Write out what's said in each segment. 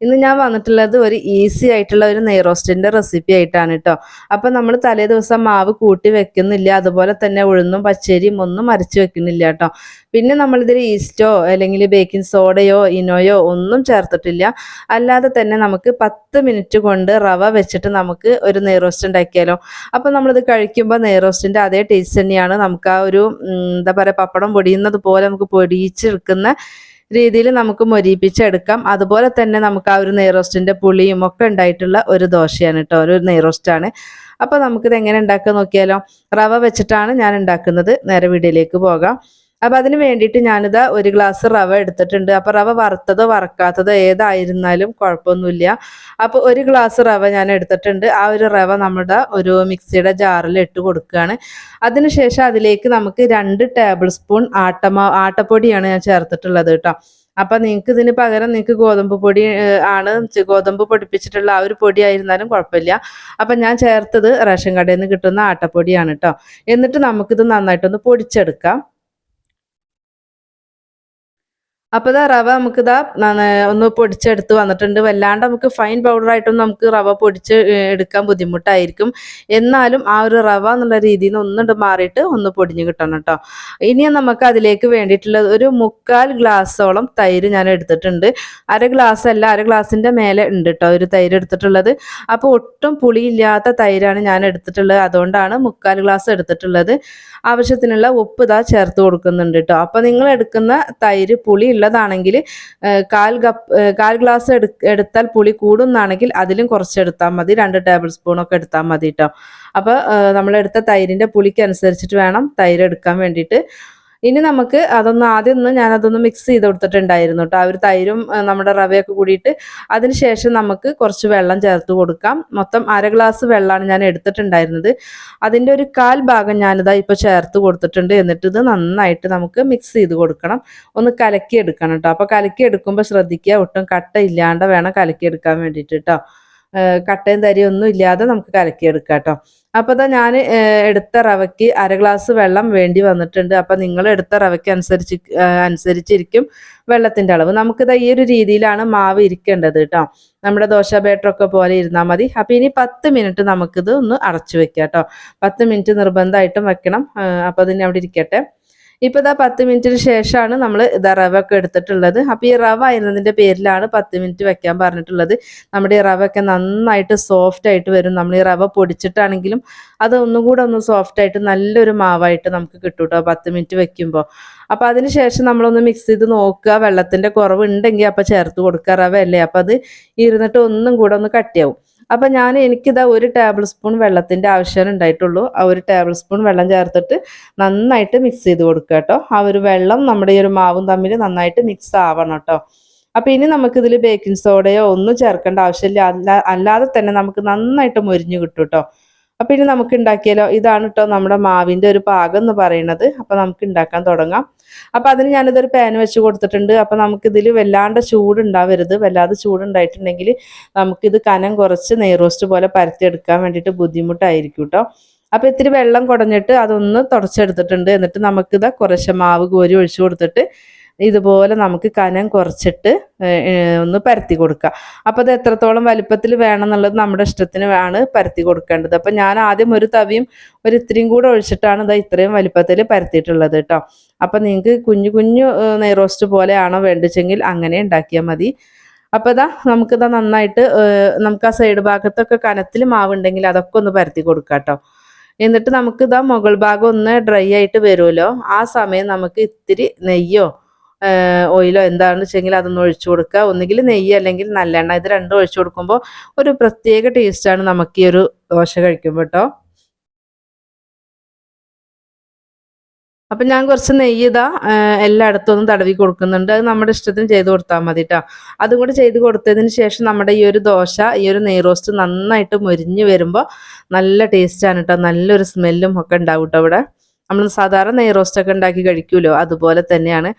ഇന്ന് ഞാൻ വന്നിട്ടുള്ളത് ഒരു ഈസി ആയിട്ടുള്ള ഒരു നെയ്റോസ്റ്റിന്റെ റെസിപ്പി ആയിട്ടാണ് കേട്ടോ അപ്പം നമ്മൾ തലേ ദിവസം മാവ് കൂട്ടി വെക്കുന്നില്ല അതുപോലെ തന്നെ ഉഴുന്നും പച്ചരിയും ഒന്നും അരച്ച് വെക്കുന്നില്ല കേട്ടോ പിന്നെ നമ്മളിതിൽ ഈസ്റ്റോ അല്ലെങ്കിൽ ബേക്കിംഗ് സോഡയോ ഇനോയോ ഒന്നും ചേർത്തിട്ടില്ല. അല്ലാതെ തന്നെ നമുക്ക് പത്ത് മിനിറ്റ് കൊണ്ട് റവ വെച്ചിട്ട് നമുക്ക് ഒരു നെയ്റോസ്റ്റ് ഉണ്ടാക്കിയാലോ. അപ്പം നമ്മളിത് കഴിക്കുമ്പോൾ നെയ്റോസ്റ്റിന്റെ അതേ ടേസ്റ്റ് തന്നെയാണ്. നമുക്ക് ആ ഒരു എന്താ പറയാ പപ്പടം പൊടിയുന്നത് പോലെ നമുക്ക് പൊടിയിച്ചെടുക്കുന്ന രീതിയിൽ നമുക്ക് മൊരിപ്പിച്ചെടുക്കാം അതുപോലെ തന്നെ നമുക്ക് ആ ഒരു നെയ്റോസ്റ്റിന്റെ പുളിയും ഒക്കെ ഉണ്ടായിട്ടുള്ള ഒരു ദോശയാണ് കേട്ടോ ഒരു നെയ്റോസ്റ്റാണ്. അപ്പോൾ നമുക്കിത് എങ്ങനെ ഉണ്ടാക്കുക നോക്കിയാലോ? റവ വെച്ചിട്ടാണ് ഞാൻ ഉണ്ടാക്കുന്നത്. നേരെ വീഡിയോയിലേക്ക് പോകാം. അപ്പോൾ അതിന് വേണ്ടിയിട്ട് ഞാനിത് ഒരു ഗ്ലാസ് റവ എടുത്തിട്ടുണ്ട്. അപ്പോൾ റവ വറുത്തതോ വറക്കാത്തതോ ഏതായിരുന്നാലും കുഴപ്പമൊന്നുമില്ല. അപ്പോൾ ഒരു ഗ്ലാസ് റവ ഞാൻ എടുത്തിട്ടുണ്ട്. ആ ഒരു റവ നമ്മുടെ ഒരു മിക്സിയുടെ ജാറിൽ ഇട്ട് കൊടുക്കുകയാണ്. അതിനുശേഷം അതിലേക്ക് നമുക്ക് രണ്ട് ടേബിൾ സ്പൂൺ ആട്ടമാ ആട്ടപ്പൊടിയാണ് ഞാൻ ചേർത്തിട്ടുള്ളത് കേട്ടോ. അപ്പം നിങ്ങൾക്ക് ഇതിന് പകരം നിങ്ങൾക്ക് ഗോതമ്പ് പൊടി ആണ് ഗോതമ്പ് പൊടിപ്പിച്ചിട്ടുള്ള ആ ഒരു പൊടി ആയിരുന്നാലും കുഴപ്പമില്ല. അപ്പം ഞാൻ ചേർത്തത് റേഷൻ കടയിൽ നിന്ന് കിട്ടുന്ന ആട്ടപ്പൊടിയാണ് കേട്ടോ. എന്നിട്ട് നമുക്കിത് നന്നായിട്ടൊന്ന് പൊടിച്ചെടുക്കാം. അപ്പോൾ ഇതാ റവ നമുക്ക് ഇതാ ഒന്ന് പൊടിച്ചെടുത്ത് വന്നിട്ടുണ്ട്. വല്ലാണ്ട് നമുക്ക് ഫൈൻ പൗഡർ പൗഡറായിട്ടൊന്നും നമുക്ക് റവ പൊടിച്ച് എടുക്കാൻ ബുദ്ധിമുട്ടായിരിക്കും. എന്നാലും ആ ഒരു റവ എന്നുള്ള രീതിയിൽ നിന്ന് ഒന്നുണ്ട് മാറിയിട്ട് ഒന്ന് പൊടിഞ്ഞ് കിട്ടണം കേട്ടോ ഇനി നമുക്ക് അതിലേക്ക് വേണ്ടിയിട്ടുള്ളത് ഒരു മുക്കാൽ ഗ്ലാസ്സോളം തൈര് ഞാൻ എടുത്തിട്ടുണ്ട്. അര ഗ്ലാസ് അല്ല അര ഗ്ലാസിന്റെ മേലെ ഉണ്ട് കേട്ടോ ഒരു തൈര് എടുത്തിട്ടുള്ളത്. അപ്പൊ ഒട്ടും പുളിയില്ലാത്ത തൈരാണ് ഞാൻ എടുത്തിട്ടുള്ളത്. അതുകൊണ്ടാണ് മുക്കാൽ ഗ്ലാസ് എടുത്തിട്ടുള്ളത്. ആവശ്യത്തിനുള്ള ഉപ്പ് ഇതാ ചേർത്ത് കൊടുക്കുന്നുണ്ട് കേട്ടോ അപ്പൊ നിങ്ങൾ എടുക്കുന്ന തൈര് പുളി ഉള്ളതാണെങ്കിൽ കാൽ കപ്പ് കാൽ ഗ്ലാസ് എടു എടുത്താൽ പുളി കൂടുന്നാണെങ്കിൽ അതിലും കുറച്ച് എടുത്താൽ മതി. രണ്ട് ടേബിൾ സ്പൂണൊക്കെ എടുത്താൽ മതി കേട്ടോ അപ്പോൾ നമ്മളെടുത്ത തൈരിന്റെ പുളിക്ക് അനുസരിച്ചിട്ട് വേണം തൈര് എടുക്കാൻ വേണ്ടിയിട്ട്. ഇനി നമുക്ക് അതൊന്ന് ആദ്യം ഒന്ന് ഞാനതൊന്ന് മിക്സ് ചെയ്ത് കൊടുത്തിട്ടുണ്ടായിരുന്നു കേട്ടോ ആ ഒരു തൈരും നമ്മുടെ റവയൊക്കെ കൂടിയിട്ട് അതിനുശേഷം നമുക്ക് കുറച്ച് വെള്ളം ചേർത്ത് കൊടുക്കാം. മൊത്തം അര ഗ്ലാസ് വെള്ളമാണ് ഞാൻ എടുത്തിട്ടുണ്ടായിരുന്നത്. അതിന്റെ ഒരു കാൽ ഭാഗം ഞാനിതാ ഇപ്പോൾ ചേർത്ത് കൊടുത്തിട്ടുണ്ട്. എന്നിട്ട് ഇത് നന്നായിട്ട് നമുക്ക് മിക്സ് ചെയ്ത് കൊടുക്കണം. ഒന്ന് കലക്കി എടുക്കണം കേട്ടോ അപ്പോൾ കലക്കി എടുക്കുമ്പോൾ ശ്രദ്ധിക്കുക ഒട്ടും കട്ട ഇല്ലാണ്ട് വേണം കലക്കി എടുക്കാൻ വേണ്ടിയിട്ട് കേട്ടോ കട്ടയും തരിയും ഒന്നും ഇല്ലാതെ നമുക്ക് കലക്കിയെടുക്കാം കേട്ടോ അപ്പോൾ ഇതാ ഞാൻ എടുത്ത റവയ്ക്ക് അര ഗ്ലാസ് വെള്ളം വേണ്ടി വന്നിട്ടുണ്ട്. അപ്പോൾ നിങ്ങൾ എടുത്ത റവയ്ക്ക് അനുസരിച്ച് അനുസരിച്ചിരിക്കും വെള്ളത്തിന്റെ അളവ്. നമുക്കിതാ ഈ ഒരു രീതിയിലാണ് മാവ് ഇരിക്കേണ്ടത് കേട്ടോ നമ്മുടെ ദോശ ബാറ്ററൊക്കെ പോലെ ഇരുന്നാൽ മതി. അപ്പോൾ ഇനി പത്ത് മിനിറ്റ് നമുക്കിത് ഒന്ന് അടച്ചു വെക്കാം കേട്ടോ പത്ത് മിനിറ്റ് നിർബന്ധമായിട്ടും വെക്കണം. അപ്പോൾ അതിന് അവിടെ ഇരിക്കട്ടെ. ഇപ്പോൾ ഇതാ പത്ത് മിനിറ്റിന് ശേഷമാണ് നമ്മൾ ഇതാ റവ ഒക്കെ എടുത്തിട്ടുള്ളത്. അപ്പോൾ ഈ റവ ആയിരുന്നതിന്റെ പേരിലാണ് പത്ത് മിനിറ്റ് വെക്കാൻ പറഞ്ഞിട്ടുള്ളത്. നമ്മുടെ ഈ റവ ഒക്കെ നന്നായിട്ട് സോഫ്റ്റ് ആയിട്ട് വരും. നമ്മൾ ഈ റവ പൊടിച്ചിട്ടാണെങ്കിലും അത് ഒന്നും കൂടെ ഒന്ന് സോഫ്റ്റ് ആയിട്ട് നല്ലൊരു മാവായിട്ട് നമുക്ക് കിട്ടും കേട്ടോ പത്ത് മിനിറ്റ് വെക്കുമ്പോൾ അപ്പോൾ അതിന് ശേഷം നമ്മളൊന്ന് മിക്സ് ചെയ്ത് നോക്കുക. വെള്ളത്തിന്റെ കുറവ് ഉണ്ടെങ്കിൽ അപ്പോൾ ചേർത്ത് കൊടുക്കുക റവ അല്ലേ അപ്പോൾ അത് ഇരുന്നിട്ട് ഒന്നും കൂടെ ഒന്ന് കട്ടിയാവും. അപ്പം ഞാൻ എനിക്കിതാ ഒരു ടേബിൾ സ്പൂൺ വെള്ളത്തിന്റെ ആവശ്യം ഉണ്ടായിട്ടുള്ളൂ. ആ ഒരു ടേബിൾ സ്പൂൺ വെള്ളം ചേർത്തിട്ട് നന്നായിട്ട് മിക്സ് ചെയ്ത് കൊടുക്കുക കേട്ടോ. ആ ഒരു വെള്ളം നമ്മുടെ ഈ ഒരു മാവും തമ്മിൽ നന്നായിട്ട് മിക്സ് ആവണം കേട്ടോ. അപ്പം ഇനി നമുക്കിതിൽ ബേക്കിംഗ് സോഡയോ ഒന്നും ചേർക്കേണ്ട ആവശ്യമില്ല. അല്ല അല്ലാതെ തന്നെ നമുക്ക് നന്നായിട്ട് മുരിഞ്ഞു കിട്ടും കേട്ടോ. അപ്പം ഇനി നമുക്ക് ഉണ്ടാക്കിയാലോ? ഇതാണ് കേട്ടോ നമ്മുടെ മാവിന്റെ ഒരു പാകം എന്ന് പറയുന്നത്. അപ്പം നമുക്ക് ഉണ്ടാക്കാൻ തുടങ്ങാം. അപ്പം അതിന് ഞാനിതൊരു പാൻ വെച്ച് കൊടുത്തിട്ടുണ്ട്. അപ്പം നമുക്കിതിൽ വല്ലാണ്ട് ചൂടുണ്ടാവരുത്. വല്ലാതെ ചൂടുണ്ടായിട്ടുണ്ടെങ്കിൽ നമുക്കിത് കനം കുറച്ച് നെയ്റോസ്റ്റ് പോലെ പരത്തിയെടുക്കാൻ വേണ്ടിയിട്ട് ബുദ്ധിമുട്ടായിരിക്കും കേട്ടോ അപ്പോൾ ഇത്തിരി വെള്ളം കുടഞ്ഞിട്ട് അതൊന്ന് തുടച്ചെടുത്തിട്ടുണ്ട്. എന്നിട്ട് നമുക്കിത് കുറച്ച് മാവ് കോരി ഒഴിച്ചു കൊടുത്തിട്ട് ഇതുപോലെ നമുക്ക് കനം കുറച്ചിട്ട് ഒന്ന് പരത്തി കൊടുക്കുക. അപ്പോൾ അത് എത്രത്തോളം വലിപ്പത്തിൽ വേണം എന്നുള്ളത് നമ്മുടെ ഇഷ്ടത്തിന് ആണ് പരത്തി കൊടുക്കേണ്ടത്. അപ്പം ഞാൻ ആദ്യം ഒരു തവിയും ഒരു ഇത്രയും കൂടെ ഒഴിച്ചിട്ടാണ് ഇത് ഇത്രയും വലിപ്പത്തിൽ പരത്തിയിട്ടുള്ളത് കേട്ടോ അപ്പം നിങ്ങൾക്ക് കുഞ്ഞു കുഞ്ഞു നെയ്റോസ്റ്റ് പോലെയാണോ വേണ്ടിച്ചെങ്കിൽ അങ്ങനെ ഉണ്ടാക്കിയാൽ മതി. അപ്പോൾ ഇതാ നമുക്കിതാ നന്നായിട്ട് നമുക്ക് ആ സൈഡ് ഭാഗത്തൊക്കെ കനത്തിൽ മാവുണ്ടെങ്കിൽ അതൊക്കെ ഒന്ന് പരത്തി കൊടുക്കാം കേട്ടോ എന്നിട്ട് നമുക്കിതാ മുകൾ ഭാഗം ഒന്ന് ഡ്രൈ ആയിട്ട് വരുമല്ലോ. ആ സമയം നമുക്ക് ഇത്തിരി നെയ്യോ ഓയിലോ എന്താണെന്ന് വെച്ചെങ്കിൽ അതൊന്ന് ഒഴിച്ചു കൊടുക്കുക. ഒന്നുകിൽ നെയ്യ് അല്ലെങ്കിൽ നല്ലെണ്ണ. ഇത് രണ്ടും ഒഴിച്ചു കൊടുക്കുമ്പോൾ ഒരു പ്രത്യേക ടേസ്റ്റാണ് നമുക്ക് ഈ ഒരു ദോശ കഴിക്കുമ്പോൾ കേട്ടോ അപ്പം ഞാൻ കുറച്ച് നെയ്യ് ഇതാ എല്ലായിടത്തും ഒന്ന് തടവി കൊടുക്കുന്നുണ്ട്. അത് നമ്മുടെ ഇഷ്ടത്തിന് ചെയ്ത് കൊടുത്താൽ മതി കേട്ടോ അതും കൂടി ചെയ്ത് കൊടുത്തതിന് ശേഷം നമ്മുടെ ഈ ഒരു ദോശ ഈ ഒരു നെയ് റോസ്റ്റ് നന്നായിട്ട് മുരിഞ്ഞ് വരുമ്പോൾ നല്ല ടേസ്റ്റാണ് കേട്ടോ നല്ലൊരു സ്മെല്ലും ഒക്കെ ഉണ്ടാവും കേട്ടോ ഇവിടെ. നമ്മൾ സാധാരണ നെയ് റോസ്റ്റൊക്കെ ഉണ്ടാക്കി കഴിക്കുമല്ലോ അതുപോലെ തന്നെയാണ്.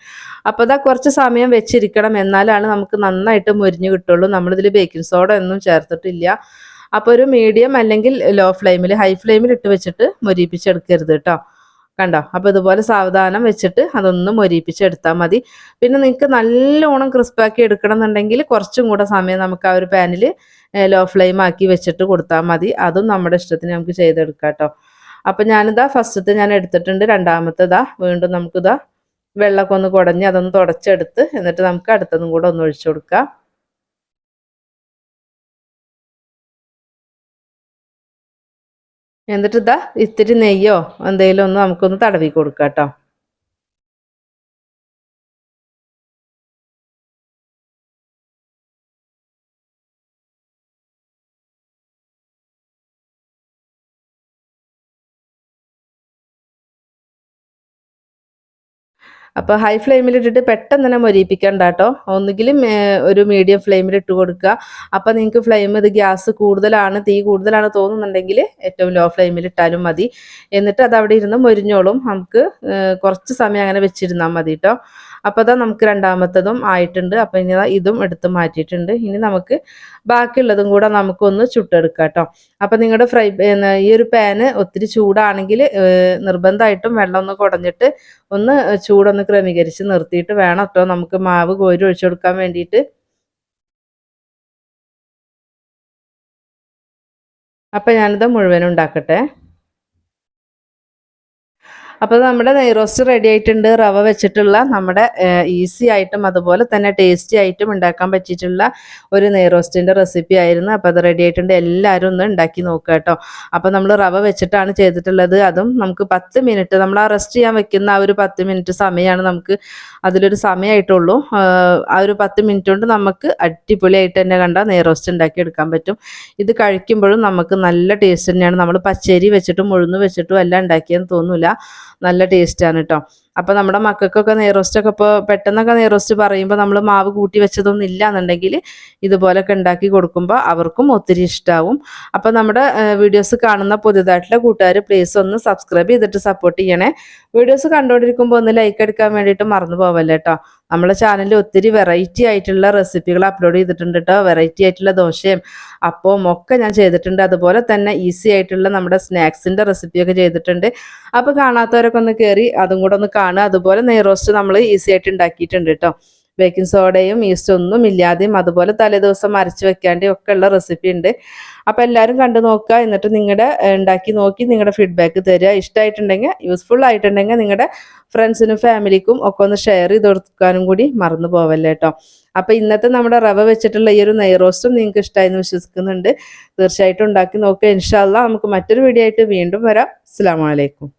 അപ്പോൾ അതാ കുറച്ച് സമയം വെച്ചിരിക്കണം. എന്നാലാണ് നമുക്ക് നന്നായിട്ട് മുരിഞ്ഞ് കിട്ടുള്ളൂ. നമ്മളിതിൽ ബേക്കിംഗ് സോഡ ഒന്നും ചേർത്തിട്ടില്ല. അപ്പോൾ ഒരു മീഡിയം അല്ലെങ്കിൽ ലോ ഫ്ലെയിമിൽ ഹൈ ഫ്ലെയിമിൽ ഇട്ട് വെച്ചിട്ട് മുരിപ്പിച്ചെടുക്കരുത് കേട്ടോ കണ്ടോ? അപ്പോൾ ഇതുപോലെ സാവധാനം വെച്ചിട്ട് അതൊന്ന് മൊരിപ്പിച്ചെടുത്താൽ മതി. പിന്നെ നിങ്ങൾക്ക് നല്ലോണം ക്രിസ്പാക്കി എടുക്കണം എന്നുണ്ടെങ്കിൽ കുറച്ചും കൂടെ സമയം നമുക്ക് ആ ഒരു പാനിൽ ലോ ഫ്ലെയിം ആക്കി വെച്ചിട്ട് കൊടുത്താൽ മതി. അതും നമ്മുടെ ഇഷ്ടത്തിന് നമുക്ക് ചെയ്തെടുക്കാം കേട്ടോ അപ്പം ഞാനിതാ ഫസ്റ്റത്തെ ഞാൻ എടുത്തിട്ടുണ്ട് രണ്ടാമത്തേതാ. വീണ്ടും നമുക്കിതാ വെള്ളമൊക്കെ ഒന്ന് കുടഞ്ഞ് അതൊന്ന് തുടച്ചെടുത്ത് എന്നിട്ട് നമുക്ക് അടുത്തതും കൂടെ ഒന്ന് ഒഴിച്ചു കൊടുക്കാം. എന്നിട്ട് ഇതാ ഇത്തിരി നെയ്യോ എന്തെങ്കിലും ഒന്ന് നമുക്കൊന്ന് തടവി കൊടുക്കാം കേട്ടോ. അപ്പോൾ ഹൈ ഫ്ലെയിമിൽ ഇട്ടിട്ട് പെട്ടെന്ന് തന്നെ മൊരിപ്പിക്കണ്ട കേട്ടോ ഒന്നുകിലും ഒരു മീഡിയം ഫ്ലെയിമിൽ ഇട്ട് കൊടുക്കുക. അപ്പോൾ നിങ്ങൾക്ക് ഫ്ലെയിം ഇത് ഗ്യാസ് കൂടുതലാണ് തീ കൂടുതലാണ് തോന്നുന്നുണ്ടെങ്കിൽ ഏറ്റവും ലോ ഫ്ലെയിമിൽ ഇട്ടാലും മതി. എന്നിട്ട് അത് അവിടെ ഇരുന്ന് മൊരിഞ്ഞോളും. നമുക്ക് കുറച്ച് സമയം അങ്ങനെ വെച്ചിരുന്നാൽ മതി കേട്ടോ അപ്പോൾ അതാ നമുക്ക് രണ്ടാമത്തതും ആയിട്ടുണ്ട്. അപ്പോൾ ഇനി ഇതും എടുത്ത് മാറ്റിയിട്ടുണ്ട്. ഇനി നമുക്ക് ബാക്കിയുള്ളതും കൂടെ നമുക്കൊന്ന് ചുട്ടെടുക്കാം കേട്ടോ. അപ്പോൾ നിങ്ങളുടെ ഫ്രൈ ഈ ഒരു പാന് ഒത്തിരി ചൂടാണെങ്കിൽ നിർബന്ധമായിട്ടും വെള്ളം ഒന്ന് കുടഞ്ഞിട്ട് ഒന്ന് ചൂടൊന്ന് ക്രമീകരിച്ച് നിർത്തിയിട്ട് വേണം കേട്ടോ. നമുക്ക് മാവ് കോരി ഒഴിച്ചു കൊടുക്കാൻ വേണ്ടിയിട്ട്. അപ്പം ഞാനിത് മുഴുവനും ഉണ്ടാക്കട്ടെ. അപ്പോൾ നമ്മുടെ നെയ് റോസ്റ്റ് റെഡി ആയിട്ടുണ്ട്. റവ വെച്ചിട്ടുള്ള നമ്മുടെ ഈസി ആയിട്ടും അതുപോലെ തന്നെ ടേസ്റ്റി ആയിട്ടും ഉണ്ടാക്കാൻ പറ്റിയിട്ടുള്ള ഒരു നെയ് റോസ്റ്റിന്റെ റെസിപ്പി ആയിരുന്നു. അപ്പോൾ അത് റെഡി ആയിട്ടുണ്ട്. എല്ലാവരും ഒന്ന് ഉണ്ടാക്കി നോക്കുക കേട്ടോ. അപ്പോൾ നമ്മൾ റവ വെച്ചിട്ടാണ് ചെയ്തിട്ടുള്ളത്. അതും നമുക്ക് പത്ത് മിനിറ്റ് നമ്മൾ ആ റെസ്റ്റ് ചെയ്യാൻ വെക്കുന്ന ആ ഒരു പത്ത് മിനിറ്റ് സമയമാണ് നമുക്ക് അതിലൊരു സമയമായിട്ടുള്ളൂ ആ ഒരു പത്ത് മിനിറ്റ് കൊണ്ട് നമുക്ക് അടിപൊളിയായിട്ട് തന്നെ കണ്ട നെയ് റോസ്റ്റ് ഉണ്ടാക്കി എടുക്കാൻ പറ്റും. ഇത് കഴിക്കുമ്പോഴും നമുക്ക് നല്ല ടേസ്റ്റ് തന്നെയാണ്. നമ്മൾ പച്ചരി വെച്ചിട്ടും ഉഴുന്ന് വെച്ചിട്ടും എല്ലാം ഉണ്ടാക്കിയെന്ന് തോന്നില്ല നല്ല ടേസ്റ്റാണ് കേട്ടോ അപ്പോൾ നമ്മുടെ മക്കൾക്കൊക്കെ നെയ്റോസ്റ്റൊക്കെ ഇപ്പോൾ പെട്ടെന്നൊക്കെ നെയ്റോസ്റ്റ് പറയുമ്പോൾ നമ്മൾ മാവ് കൂട്ടി വെച്ചതൊന്നും ഇല്ല എന്നുണ്ടെങ്കിൽ ഇതുപോലൊക്കെ ഉണ്ടാക്കി കൊടുക്കുമ്പോൾ അവർക്കും ഒത്തിരി ഇഷ്ടമാവും അപ്പോൾ നമ്മുടെ വീഡിയോസ് കാണുന്ന പുതിയതായിട്ടുള്ള കൂട്ടുകാർ പ്ലീസ് ഒന്ന് സബ്സ്ക്രൈബ് ചെയ്തിട്ട് സപ്പോർട്ട് ചെയ്യണേ. വീഡിയോസ് കണ്ടുകൊണ്ടിരിക്കുമ്പോൾ ഒന്ന് ലൈക്ക് എടുക്കാൻ വേണ്ടിയിട്ട് മറന്നു പോവല്ലേ കേട്ടോ നമ്മളെ ചാനലിൽ ഒത്തിരി വെറൈറ്റി ആയിട്ടുള്ള റെസിപ്പികൾ അപ്ലോഡ് ചെയ്തിട്ടുണ്ട് കേട്ടോ വെറൈറ്റി ആയിട്ടുള്ള ദോശയും അപ്പവും ഒക്കെ ഞാൻ ചെയ്തിട്ടുണ്ട്. അതുപോലെ തന്നെ ഈസി ആയിട്ടുള്ള നമ്മുടെ സ്നാക്സിന്റെ റെസിപ്പിയൊക്കെ ചെയ്തിട്ടുണ്ട്. അപ്പോൾ കാണാത്തവരൊക്കെ ഒന്ന് കയറി അതും കൂടെ ഒന്ന് കാണുക അതുപോലെ നെയ്റോസ്റ്റ് നമ്മൾ ഈസി ആയിട്ട് ഉണ്ടാക്കിയിട്ടുണ്ട് കേട്ടോ ബേക്കിംഗ് സോഡയും ഈസ്റ്റ് ഒന്നും ഇല്ലാതെയും അതുപോലെ തലേദിവസം അരച്ച് വെക്കാണ്ടെയും ഒക്കെ ഉള്ള റെസിപ്പി ഉണ്ട്. അപ്പോൾ എല്ലാവരും കണ്ടു നോക്കുക. എന്നിട്ട് നിങ്ങളുടെ ഉണ്ടാക്കി നോക്കി നിങ്ങളുടെ ഫീഡ്ബാക്ക് തരിക. ഇഷ്ടമായിട്ടുണ്ടെങ്കിൽ യൂസ്ഫുൾ ആയിട്ടുണ്ടെങ്കിൽ നിങ്ങളുടെ ഫ്രണ്ട്സിനും ഫാമിലിക്കും ഒക്കെ ഒന്ന് ഷെയർ ചെയ്ത് കൊടുക്കാനും കൂടി മറന്നു പോവല്ലേ കേട്ടോ അപ്പോൾ ഇന്നത്തെ നമ്മുടെ റവ വെച്ചിട്ടുള്ള ഈ ഒരു നെയ്റോസ്റ്റും നിങ്ങൾക്ക് ഇഷ്ടമായെന്ന് വിശ്വസിക്കുന്നുണ്ട്. തീർച്ചയായിട്ടും ഉണ്ടാക്കി നോക്കുക. ഇൻഷാല്ല നമുക്ക് മറ്റൊരു വീഡിയോ ആയിട്ട് വീണ്ടും വരാം. അസ്സാം വലൈക്കും